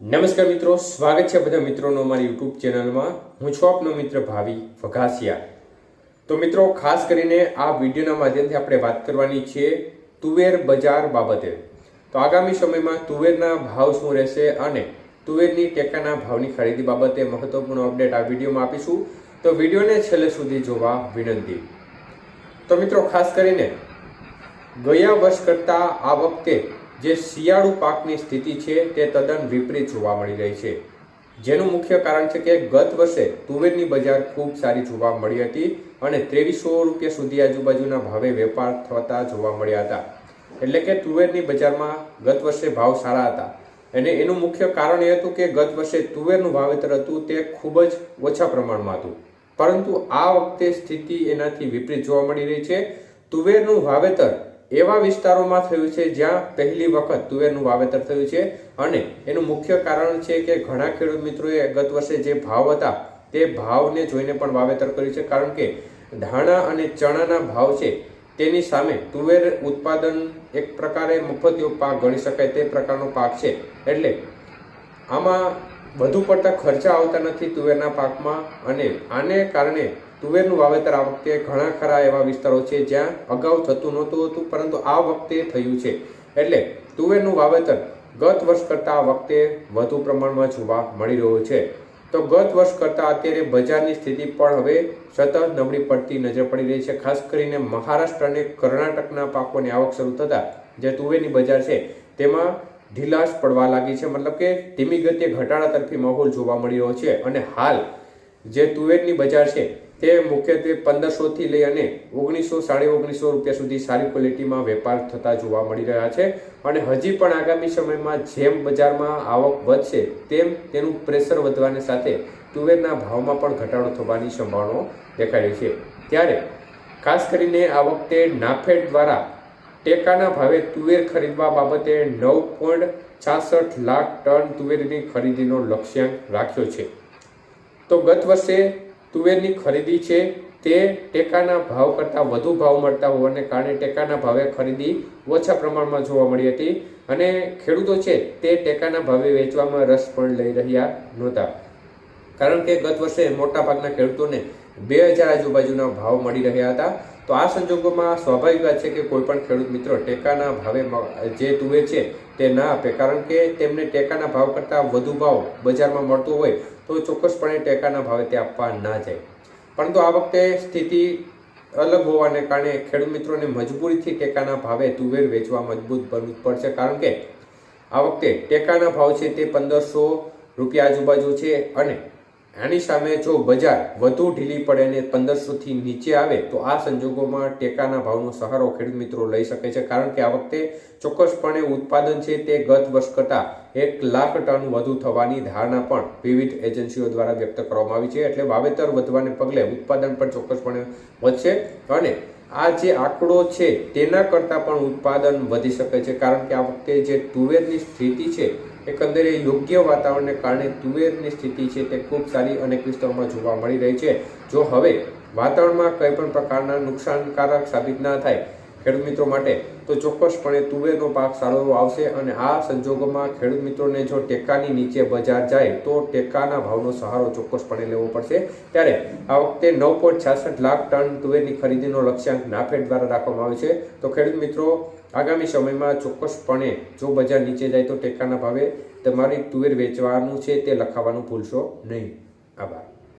નમસ્કાર મિત્રો, સ્વાગત છે બધા મિત્રોનો અમારી યુટ્યુબ ચેનલમાં. હું છું આપનો મિત્ર ભાવિ વઘાસિયા. તો મિત્રો, ખાસ કરીને આ વિડીયોના માધ્યમથી આપણે વાત કરવાની છે તુવેર બજાર બાબતે. તો આગામી સમયમાં તુવેરના ભાવ શું રહેશે અને તુવેરની ટેકાના ભાવની ખરીદી બાબતે મહત્વપૂર્ણ અપડેટ આ વિડીયોમાં આપીશું. તો વિડીયોને છેલ્લે સુધી જોવા વિનંતી. તો મિત્રો, ખાસ કરીને, ગયા વર્ષ કરતાં આ વખતે જે શિયાળુ પાકની સ્થિતિ છે તે તદ્દન વિપરીત જોવા મળી રહી છે. જેનું મુખ્ય કારણ છે કે ગત વર્ષે તુવેરની બજાર ખૂબ સારી જોવા મળી હતી અને ત્રેવીસો રૂપિયા સુધી આજુબાજુના ભાવે વેપાર થતા જોવા મળ્યા હતા. એટલે કે તુવેરની બજારમાં ગત વર્ષે ભાવ સારા હતા. અને એનું મુખ્ય કારણ એ હતું કે ગત વર્ષે તુવેરનું વાવેતર હતું તે ખૂબ જ ઓછા પ્રમાણમાં હતું. પરંતુ આ વખતે સ્થિતિ એનાથી વિપરીત જોવા મળી રહી છે. તુવેરનું વાવેતર એવા વિસ્તારોમાં થયું છે જ્યાં પહેલી વખત તુવેરનું વાવેતર થયું છે અને એનું મુખ્ય કારણ છે કે ઘણા ખેડૂત મિત્રોએ ગત વર્ષે જે ભાવ હતા તે ભાવને જોઈને પણ વાવેતર કર્યું છે. કારણ કે ધાણા અને ચણાના ભાવ છે તેની સામે તુવેર ઉત્પાદન એક પ્રકારે મફતિયો પાક ગણી શકાય તે પ્રકારનો પાક છે. એટલે આમાં વધુ પડતા ખર્ચા આવતા નથી તુવેરના પાકમાં અને આને કારણે તુવેરનું વાવેતર આ વખતે ઘણા ખરા એવા વિસ્તારો છે જ્યાં અગાઉ થતું નહોતું હતું, પરંતુ આ વખતે થયું છે. એટલે તુવેરનું વાવેતર ગત વર્ષ કરતાં આ વખતે વધુ પ્રમાણમાં જોવા મળી રહ્યું છે. તો ગત વર્ષ કરતાં અત્યારે બજારની સ્થિતિ પણ હવે સતત નબળી પડતી નજર પડી રહી છે. ખાસ કરીને મહારાષ્ટ્ર અને કર્ણાટકના પાકોની આવક શરૂ થતાં જે તુવેરની બજાર છે, તેમાં ઢીલાશ પડવા લાગી છે. મતલબ કે ધીમી ગતિએ ઘટાડા તરફી માહોલ જોવા મળી રહ્યો છે. અને હાલ જે તુવેરની બજાર છે તે મુખ્યત્વે પંદરસોથી લઈ અને ઓગણીસો સાડી ઓગણીસો રૂપિયા સુધી સારી ક્વોલિટીમાં વેપાર થતા જોવા મળી રહ્યા છે. અને હજી પણ આગામી સમયમાં જેમ બજારમાં આવક વધશે તેમ તેનું પ્રેશર વધવાની સાથે તુવેરના ભાવમાં પણ ઘટાડો થવાની સંભાવનાઓ દેખાઈ રહી છે. ત્યારે ખાસ કરીને આ વખતે નાફેડ દ્વારા ટેકાના ભાવે તુવેર ખરીદવા બાબતે નવ પોઈન્ટ છાસઠ લાખ ટન તુવેરની ખરીદીનો લક્ષ્યાંક રાખ્યો છે. તો ગત વર્ષે તુવેરની ખરીદી છે, તે ટેકાના ભાવ કરતાં વધુ ભાવ મળતા હોવાને કારણે ટેકાના ભાવે ખરીદી ઓછા પ્રમાણમાં જોવા મળી હતી અને ખેડૂતો છે, તે ટેકાના ભાવે વેચવામાં રસ પણ લઈ રહ્યા નહોતા. કારણ કે ગત વર્ષે મોટાભાગના ખેડૂતોને બે હજાર આજુબાજુના ભાવ મળી રહ્યા હતા. તો આ સંજોગોમાં સ્વાભાવિક વાત છે કે કોઈ પણ ખેડૂત મિત્રો ટેકાના ભાવે જે તુવેર છે તે ના આપે. કારણ કે તેમને ટેકાના ભાવ કરતાં વધુ ભાવ બજારમાં મળતો હોય તો ચોક્કસપણે ટેકાના ભાવે તે આપવા ના જાય. પરંતુ આ વખતે સ્થિતિ અલગ હોવાને કારણે ખેડૂત મિત્રોને મજબૂરીથી ટેકાના ભાવે તુવેર વેચવા મજબૂત બનવું પડશે. કારણ કે આ વખતે ટેકાના ભાવ છે તે પંદરસો રૂપિયા આજુબાજુ છે અને આની સામે જો બજાર વધુ ઢીલી પડે અને પંદરસોથી નીચે આવે, તો આ સંજોગોમાં ટેકાના ભાવનો સહારો ખેડૂત મિત્રો લઈ શકે છે. કારણ કે આ વખતે ચોક્કસપણે ઉત્પાદન છે તે ગત વર્ષ કરતાં એક લાખ ટન વધુ થવાની ધારણા પણ વિવિધ એજન્સીઓ દ્વારા વ્યક્ત કરવામાં આવી છે. એટલે વાવેતર વધવાને પગલે ઉત્પાદન પણ ચોક્કસપણે વધશે અને આ જે આંકડો છે, તેના કરતાં પણ ઉત્પાદન વધી શકે છે. કારણ કે આ વખતે જે તુવેરની સ્થિતિ છે એકંદરે યોગ્ય વાતાવરણને કારણે તુવેરની સ્થિતિ છે, તે ખૂબ સારી અનેક વિસ્તારોમાં જોવા મળી રહી છે. જો હવે વાતાવરણમાં કંઈ પણ પ્રકારના નુકસાનકારક સાબિત ના થાય ખેડૂત મિત્રો માટે, તો ચોક્કસપણે તુવેરનો પાક સારો એવો આવશે અને આ સંજોગોમાં ખેડૂત મિત્રોને જો ટેકાની નીચે બજાર જાય, તો ટેકાના ભાવનો સહારો ચોક્કસપણે લેવો પડશે. ત્યારે આ વખતે નવ પોઈન્ટ છાસઠ લાખ ટન તુવેરની ખરીદીનો લક્ષ્યાંક નાફેડ દ્વારા રાખવામાં આવ્યો છે. તો ખેડૂત મિત્રો, આગામી સમયમાં ચોક્કસપણે જો બજાર નીચે જાય તો ટેકાના ભાવે તમારી તુવેર વેચવાનું છે તે લખાવવાનું ભૂલશો નહીં. આભાર.